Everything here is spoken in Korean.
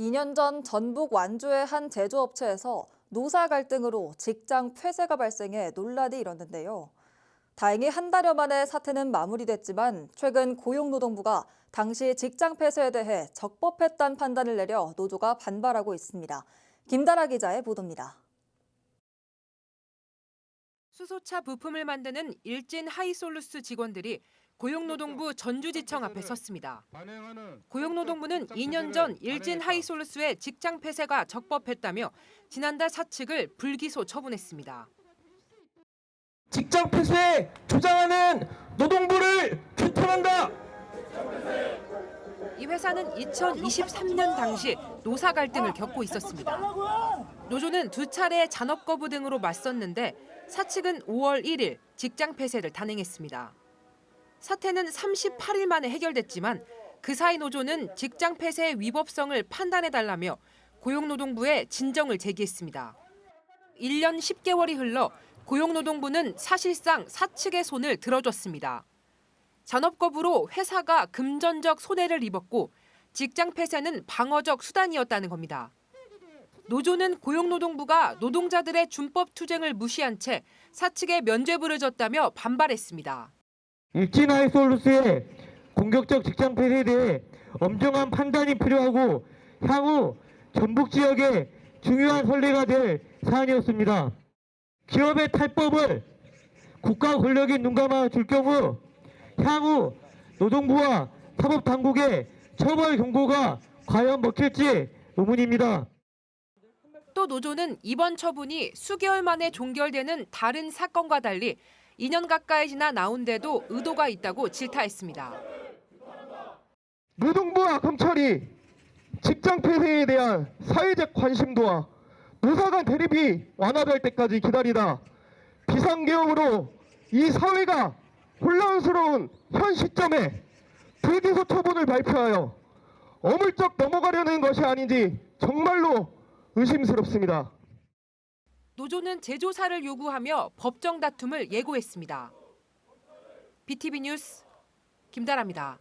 2년 전 전북 완주의 한 제조업체에서 노사 갈등으로 직장 폐쇄가 발생해 논란이 일었는데요. 다행히 한 달여 만에 사태는 마무리됐지만 최근 고용노동부가 당시 직장 폐쇄에 대해 적법했다는 판단을 내려 노조가 반발하고 있습니다. 김다라 기자의 보도입니다. 수소차 부품을 만드는 일진 하이솔루스 직원들이 고용노동부 전주지청 앞에 섰습니다. 고용노동부는 2년 전 일진 하이솔루스의 직장 폐쇄가 적법했다며 지난달 사측을 불기소 처분했습니다. 직장 폐쇄 조장하는 노동부를 규탄한다. 이 회사는 2023년 당시 노사 갈등을 겪고 있었습니다. 노조는 두 차례 잔업 거부 등으로 맞섰는데 사측은 5월 1일 직장 폐쇄를 단행했습니다. 사태는 38일 만에 해결됐지만 그 사이 노조는 직장 폐쇄의 위법성을 판단해달라며 고용노동부에 진정을 제기했습니다. 1년 10개월이 흘러 고용노동부는 사실상 사측의 손을 들어줬습니다. 잔업 거부로 회사가 금전적 손해를 입었고 직장 폐쇄는 방어적 수단이었다는 겁니다. 노조는 고용노동부가 노동자들의 준법 투쟁을 무시한 채 사측에 면죄부를 줬다며 반발했습니다. 일진 하이솔루스의 공격적 직장 폐쇄에 대해 엄정한 판단이 필요하고 향후 전북 지역의 중요한 선례가 될 사안이었습니다. 기업의 탈법을 국가 권력이 눈감아 줄 경우 향후 노동부와 사법 당국의 처벌 경고가 과연 먹힐지 의문입니다. 또 노조는 이번 처분이 수개월 만에 종결되는 다른 사건과 달리 2년 가까이 지나 나온데도 의도가 있다고 질타했습니다. 노동부와 검찰이 직장 폐쇄에 대한 사회적 관심도와 노사 간 대립이 완화될 때까지 기다리다 비상계엄으로 이 사회가 혼란스러운 현 시점에 불기소 처분을 발표하여 어물쩍 넘어가려는 것이 아닌지 정말로 의심스럽습니다. 노조는 재조사를 요구하며 법정 다툼을 예고했습니다. BTV 뉴스 김다라입니다.